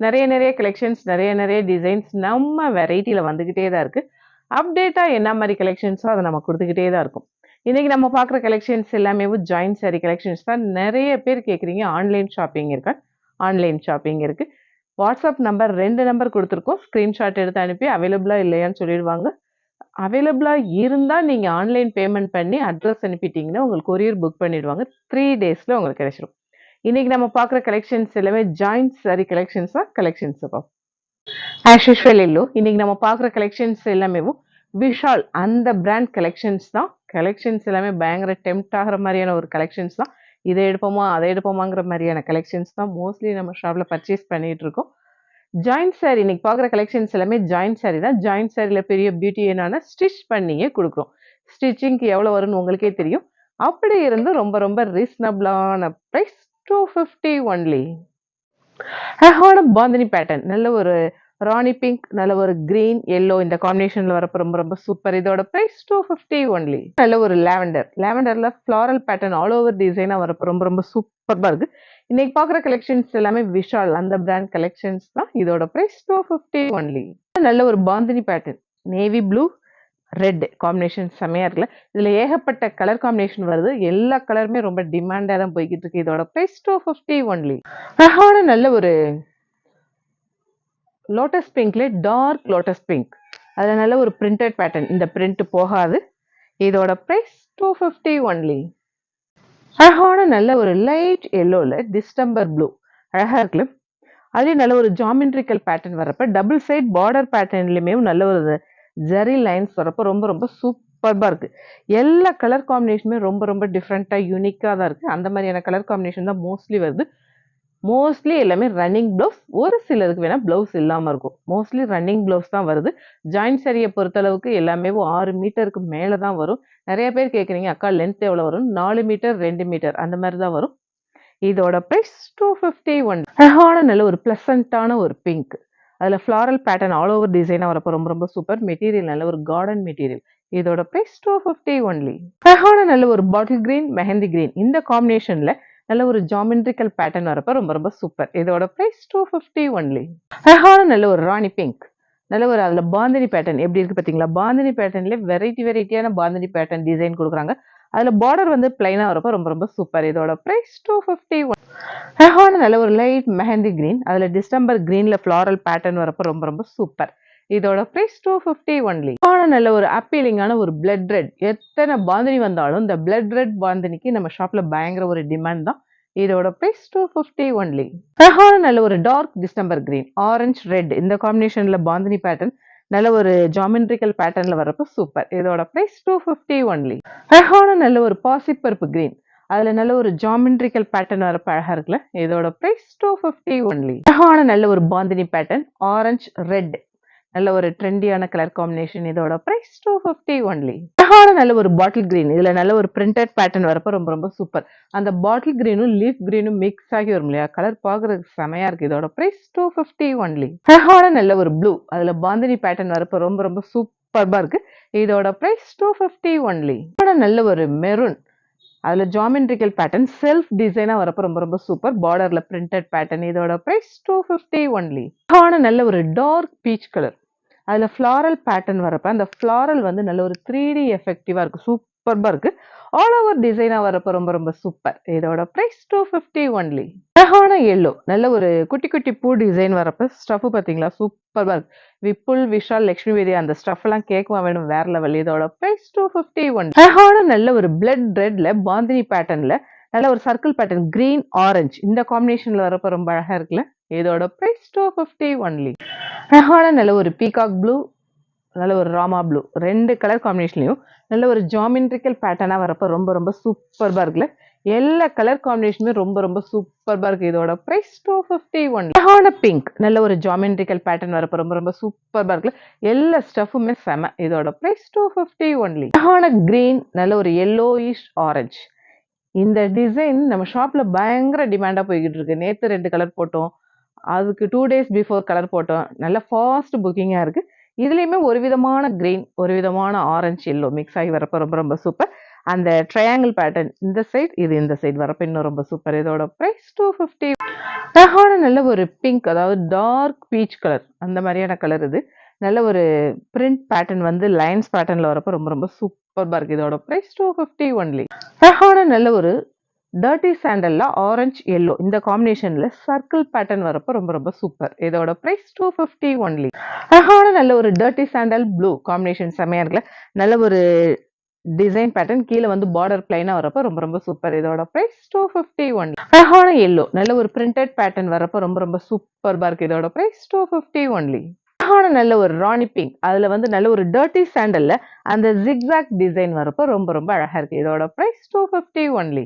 நிறைய நிறைய கலெக்ஷன்ஸ் நிறைய நிறைய டிசைன்ஸ் நம்ம வெரைட்டியில் வந்துக்கிட்டே தான் இருக்குது அப்டேட்டாக என்ன மாதிரி கலெக்ஷன்ஸோ அதை நம்ம கொடுத்துக்கிட்டே தான் இருக்கும். இன்றைக்கி நம்ம பார்க்குற கலெக்ஷன்ஸ் எல்லாமே ஜாயின்ட் சாரி கலெக்ஷன்ஸ் தான். நிறைய பேர் கேட்குறீங்க ஆன்லைன் ஷாப்பிங் இருக்கா? ஆன்லைன் ஷாப்பிங் இருக்குது வாட்ஸ்அப் நம்பர் ரெண்டு நம்பர் கொடுத்துருக்கோம். ஸ்க்ரீன்ஷாட் எடுத்து அனுப்பி அவைலபிளாக இல்லையான்னு சொல்லிடுவாங்க. அவைலபிளாக இருந்தால் நீங்கள் ஆன்லைன் பேமெண்ட் பண்ணி அட்ரஸ் அனுப்பிட்டீங்கன்னா உங்களுக்கு கொரியர் புக் பண்ணிடுவாங்க. த்ரீ டேஸில் உங்களுக்கு கிடைச்சிடும் இன்னைக்கு நம்ம பார்க்குற கலெக்ஷன்ஸ் எல்லாமே ஜாயிண்ட் சாரி கலெக்ஷன்ஸ் தான் கலெக்ஷன்ஸ் அப்போ. ஆஸ் யூஷுவல் இல்லோ இன்னைக்கு நம்ம பார்க்குற கலெக்ஷன்ஸ் எல்லாமே விஷால் அந்த பிராண்ட் கலெக்ஷன்ஸ் தான். கலெக்ஷன்ஸ் எல்லாமே பயங்கர டெம்ட் ஆகிற மாதிரியான ஒரு கலெக்ஷன்ஸ் தான். இதை எடுப்போமா அதை எடுப்போமாங்கிற மாதிரியான கலெக்ஷன்ஸ் தான் மோஸ்ட்லி நம்ம ஷாப்பில் பர்ச்சேஸ் பண்ணிட்டு இருக்கோம். ஜாயிண்ட் சாரி இன்னைக்கு பார்க்குற கலெக்ஷன்ஸ் எல்லாமே ஜாயிண்ட் சாரி தான். ஜாயிண்ட் சாரியில் பெரிய பியூட்டி என்னன்னா ஸ்டிச் பண்ணியே கொடுக்குறோம். ஸ்டிச்சிங்க்கு எவ்வளோ வரும்னு உங்களுக்கே தெரியும். அப்படி இருந்து ரொம்ப ரொம்ப ரீசனபிளான ப்ரைஸ் டூ ஃபிஃப்டி ஒன்லி அழகான பாந்தினி பேட்டர்ன் நல்ல ஒரு ராணி பிங்க் நல்ல ஒரு கிரீன் எல்லோ இந்த காம்பினேஷன்ல வரப்போ ரொம்ப ரொம்ப சூப்பர் இதோட ப்ரைஸ் டூ ஃபிஃப்டி ஒன்லி நல்ல ஒரு லேவண்டர் லாவெண்டர்ல ஃப்ளாரல் பேட்டர்ன் ஆல் ஓவர் டிசைனா வரப்போ ரொம்ப ரொம்ப சூப்பராக இருக்கு. இன்னைக்கு பாக்குற கலெக்ஷன்ஸ் எல்லாமே விஷால். அந்த பிராண்ட் கலெக்ஷன்ஸ் தான் இதோட ப்ரைஸ் டூ ஃபிஃப்டி ஒன்லி நல்ல ஒரு bandhani pattern navy blue red combination செம்மையாக இருக்குல்ல. இதில் ஏகப்பட்ட கலர் காம்பினேஷன் வருது. எல்லா கலருமே ரொம்ப டிமாண்டாக தான் போய்கிட்டு இருக்கு. இதோட ப்ரைஸ் டூ ஃபிஃப்டி ஒன்லி அழகான நல்ல ஒரு லோட்டஸ் பிங்க்ல டார்க் லோட்டஸ் பிங்க் அதில் நல்ல ஒரு பிரிண்டட் பேட்டர்ன் இந்த பிரிண்ட் போகாது. இதோட ப்ரைஸ் டூ ஃபிஃப்டி ஒன்லி அழகான நல்ல ஒரு லைட் எல்லோவில் டிஸ்டம்பர் ப்ளூ அழகாக இருக்குல்ல. அதே நல்ல ஒரு ஜாமெண்ட்ரிக்கல் பேட்டர்ன் வரப்ப டபுள் சைட் பார்டர் பேட்டர்ன்லையுமே நல்ல ஒரு ஜெரி லைன்ஸ் வரப்போ ரொம்ப ரொம்ப சூப்பர்பாக இருக்குது எல்லா கலர் காம்பினேஷனுமே ரொம்ப ரொம்ப டிஃப்ரெண்ட்டாக யூனிக்காக தான் இருக்குது அந்த மாதிரியான கலர் காம்பினேஷன் தான் மோஸ்ட்லி வருது. மோஸ்ட்லி எல்லாமே ரன்னிங் ப்ளவுஸ் ஒரு சிலருக்கு வேணால் ப்ளவுஸ் இல்லாமல் இருக்கும். மோஸ்ட்லி ரன்னிங் ப்ளவுஸ் தான் வருது. ஜாயின்ட் சரியை பொறுத்தளவுக்கு எல்லாமே ஆறு மீட்டருக்கு மேலே தான் வரும். நிறைய பேர் கேட்குறீங்க அக்கா லென்த் எவ்வளோ வரும்? நாலு மீட்டர் ரெண்டு மீட்டர் அந்த மாதிரி தான் வரும். இதோட ப்ரைஸ் டூ ஃபிஃப்டி ஒன் அழகான நல்ல ஒரு ப்ளசண்ட்டான ஒரு பிங்க் அதில் ஃப்ளாரல் பேட்டர்ன் ஆல் ஓவர் டிசைனாக வரப்போ ரொம்ப ரொம்ப சூப்பர் மெட்டீரியல் நல்ல ஒரு கார்டன் மெட்டீரியல் இதோட ப்ரைஸ் டூ ஃபிஃப்டி ஒன்லி அழகான நல்ல ஒரு பாட்டில் கிரீன் மெஹந்தி கிரீன் இந்த காம்பினேஷனில் நல்ல ஒரு ஜாமெண்ட்ரிக்கல் பேட்டர்ன் வரப்போ ரொம்ப ரொம்ப சூப்பர் இதோட ப்ரைஸ் டூ ஃபிஃப்டி ஒன்லி அழகான நல்ல ஒரு ராணி பிங்க் நல்ல ஒரு அதில் பாந்தினி பேட்டர்ன் எப்படி இருக்குது பார்த்தீங்களா பாந்தினி பேட்டர்ன்லேயே வெரைட்டி வெரைட்டியான பாந்தினி பேட்டர்ன் டிசைன் கொடுக்குறாங்க. அதில் பார்டர் வந்து பிளைனாக வரப்போ ரொம்ப ரொம்ப சூப்பர் இதோட ப்ரைஸ் டூ ஃபிஃப்டி ஒன் அழகான நல்ல ஒரு லைட் மெஹந்தி கிரீன் அதில் டிசம்பர் க்ரீனில் ஃப்ளாரல் பேட்டர்ன் வரப்போ ரொம்ப ரொம்ப சூப்பர் இதோட ப்ரைஸ் டூ ஃபிஃப்டி ஒன்லி ஆன நல்ல ஒரு அப்பீலிங்கான ஒரு பிளட் ரெட் எத்தனை பாந்தினி வந்தாலும் இந்த பிளட் ரெட் பாந்தினிக்கு நம்ம ஷாப்பில் பயங்கர ஒரு டிமாண்ட் தான். இதோட ப்ரைஸ் டூ ஃபிஃப்டி ஒன்லி அழகான நல்ல ஒரு dark December green orange red இந்த காம்பினேஷனில் பாந்தினி பேட்டர்ன் நல்ல ஒரு ஜாமெண்ட்ரிக்கல் பேட்டர்ன்ல வரப்போ சூப்பர் இதோட ப்ரைஸ் டூ ஃபிஃப்டி ஒன்லி அழகான நல்ல ஒரு பாசிப்பருப்பு கிரீன் அதில் நல்ல ஒரு ஜாமெண்ட்ரிக்கல் பேட்டர்ன் வரப்போ அழகாக இருக்குல்ல இதோட ப்ரைஸ் டூ ஃபிஃப்டி ஒன்லி அழகான நல்ல ஒரு பாந்தினி பேட்டர்ன் ஆரஞ்ச் ரெட் நல்ல ஒரு ட்ரெண்டியான கலர் காம்பினேஷன் இதோட ப்ரைஸ் டூ ஃபிஃப்டி ஒன்லி அழகான நல்ல ஒரு பாட்டில் கிரீன் இதில் நல்ல ஒரு பிரிண்டட் பேட்டர்ன் வரப்போ ரொம்ப ரொம்ப சூப்பர் அந்த பாட்டில் கிரீனும் லீஃப் கிரீனும் மிக்ஸ் ஆகி வரும் இல்லையா? கலர் பார்க்கறதுக்கு செமையா இருக்கு. இதோட ப்ரைஸ் டூ ஃபிஃப்டி ஒன்லி அழகான நல்ல ஒரு ப்ளூ அதில் பாந்தினி பேட்டர்ன் வரப்போ ரொம்ப ரொம்ப சூப்பர்பா இருக்கு. இதோட ப்ரைஸ் டூ ஃபிஃப்டி ஒன்லி நல்ல ஒரு மெரூன் அதில் ஜாமெண்ட்ரிக்கல் பேட்டர்ன் செல்ஃப் டிசைனாக வரப்போ ரொம்ப ரொம்ப சூப்பர் பார்டரில் பிரிண்டட் பேட்டர்ன் இதோட ப்ரைஸ் டூ ஃபிஃப்டி ஒன்லி அழகான நல்ல ஒரு டார்க் பீச் கலர் அதில் ஃப்ளாரல் பேட்டர்ன் வரப்போ அந்த ஃப்ளாரல் வந்து நல்ல ஒரு த்ரீ டி எஃபெக்டிவாக சூப்பர் சூப்பர்பாக இருக்குது ஆல் ஓவர் டிசைனாக வரப்போ ரொம்ப ரொம்ப சூப்பர் இதோட ப்ரைஸ் டூ ஃபிஃப்டி ஒன்லி அழகான எல்லோ நல்ல ஒரு குட்டி குட்டி பூ டிசைன் வரப்போ ஸ்டஃப் பார்த்தீங்களா சூப்பராக இருக்கு. விப்புல் விஷால் லக்ஷ்மி வேதி அந்த ஸ்டஃப் எல்லாம் கேட்கவா வேணும் வேற லெவல் இதோட ப்ரைஸ் டூ ஃபிஃப்டி ஒன் அழகான நல்ல ஒரு பிளட் ரெட்ல பாந்தினி பேட்டர்ன்ல நல்ல ஒரு சர்க்கிள் பேட்டர்ன் கிரீன் ஆரஞ்சு இந்த காம்பினேஷன்ல வரப்போ ரொம்ப அழகா இருக்குல்ல? இதோட ப்ரைஸ் டூ ஃபிஃப்டி ஒன்லி அழகான நல்ல ஒரு பீகாக் ப்ளூ நல்ல ஒரு ராமா ப்ளூ ரெண்டு கலர் காம்பினேஷன்லையும் நல்ல ஒரு ஜாமெண்ட்ரிக்கல் பேட்டர்னாக வரப்போ ரொம்ப ரொம்ப சூப்பர்பாக இருக்குல்ல? எல்லா கலர் காம்பினேஷனுமே ரொம்ப ரொம்ப சூப்பர்பாக இருக்கு. இதோட ப்ரைஸ் டூ ஃபிஃப்டி ஒன் அழகான பிங்க் நல்ல ஒரு ஜாமெண்ட்ரிக்கல் பேட்டர்ன் வரப்போ ரொம்ப ரொம்ப சூப்பர்பாக இருக்குல்ல? எல்லா ஸ்டஃப்புமே செம. இதோட ப்ரைஸ் டூ ஃபிஃப்டி ஒன்லி அழகான கிரீன் நல்ல ஒரு எல்லோயிஷ் ஆரஞ்சு இந்த டிசைன் நம்ம ஷாப்பில் பயங்கர டிமாண்டாக போய்கிட்டு இருக்கு. நேற்று ரெண்டு கலர் போட்டோம். அதுக்கு டூ டேஸ் பிஃபோர் கலர் போட்டோம். நல்ல ஃபாஸ்ட் புக்கிங்காக இருக்குது இதுலேயுமே ஒரு விதமான க்ரீன் ஒரு விதமான ஆரஞ்சு எல்லோ மிக்ஸ் ஆகி வரப்போ ரொம்ப ரொம்ப சூப்பர் அந்த ட்ரையாங்கிள் பேட்டர்ன் இந்த சைட் இது இந்த சைட் வரப்போ இன்னும் ரொம்ப சூப்பர் இதோட ப்ரைஸ் டூ ஃபிஃப்டி அழகான நல்ல ஒரு பிங்க் அதாவது டார்க் பீச் கலர் அந்த மாதிரியான கலர் இது. நல்ல ஒரு பிரிண்ட் பேட்டர்ன் வந்து லைன்ஸ் பேட்டர்னில் வரப்போ ரொம்ப ரொம்ப சூப்பர் இருக்கு. இதோட ப்ரைஸ் டூ ஃபிஃப்டி ஒன்லி அழகான நல்ல ஒரு டர்ட்டி சாண்டல்ல ஆரஞ்சு எல்லோ இந்த காம்பினேஷனில் சர்க்கிள் பேட்டர்ன் வரப்போ ரொம்ப ரொம்ப சூப்பர் இதோட ப்ரைஸ் டூ ஃபிஃப்டி ஒன்லி அழகான நல்ல ஒரு டர்ட்டி சாண்டல் ப்ளூ காம்பினேஷன் செம்மையாக இருக்குல்ல? நல்ல ஒரு டிசைன் பேட்டர்ன் கீழே வந்து பார்டர் பிளைனாக வரப்போ ரொம்ப ரொம்ப சூப்பர் இதோட ப்ரைஸ் டூ ஃபிஃப்டி ஒன் அழகான எல்லோ நல்ல ஒரு பிரிண்டட் பேட்டர்ன் வரப்போ ரொம்ப ரொம்ப சூப்பர்பா இருக்கு. இதோட ப்ரைஸ் டூ ஃபிஃப்டி ஒன்லி அழகான நல்ல ஒரு ராணி பிங்க் அதுல வந்து நல்ல ஒரு டர்ட்டி சாண்டல்ல அந்த ஜிக்ஸாக் டிசைன் வரப்போ ரொம்ப ரொம்ப அழகா இருக்கு. இதோட ப்ரைஸ் டூ ஃபிஃப்டி ஒன்லி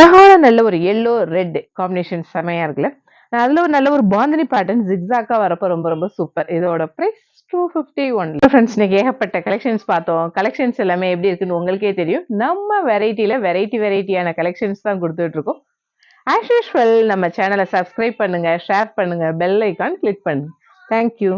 அழகான நல்ல ஒரு எல்லோ ரெட் காம்பினேஷன் செமையா இருக்குல்ல? அதுல ஒரு நல்ல ஒரு பாந்தினி பேட்டர்ன் ஜிக்ஸாக்கா வரப்போ ரொம்ப ரொம்ப சூப்பர் இதோட price two fifty one friends இன்னைக்கு ஏகப்பட்ட கலெக்ஷன்ஸ் பார்த்தோம். கலெக்ஷன்ஸ் எல்லாமே எப்படி இருக்குன்னு உங்களுக்கே தெரியும். நம்ம வெரைட்டியில வெரைட்டி வெரைட்டியான கலெக்ஷன்ஸ் தான் கொடுத்துட்டு இருக்கோம் ஆஸ் யூஸ்வல் நம்ம சேனலை சப்ஸ்கிரைப் பண்ணுங்க ஷேர் பண்ணுங்க பெல் ஐக்கான் கிளிக் பண்ணுங்க. Thank you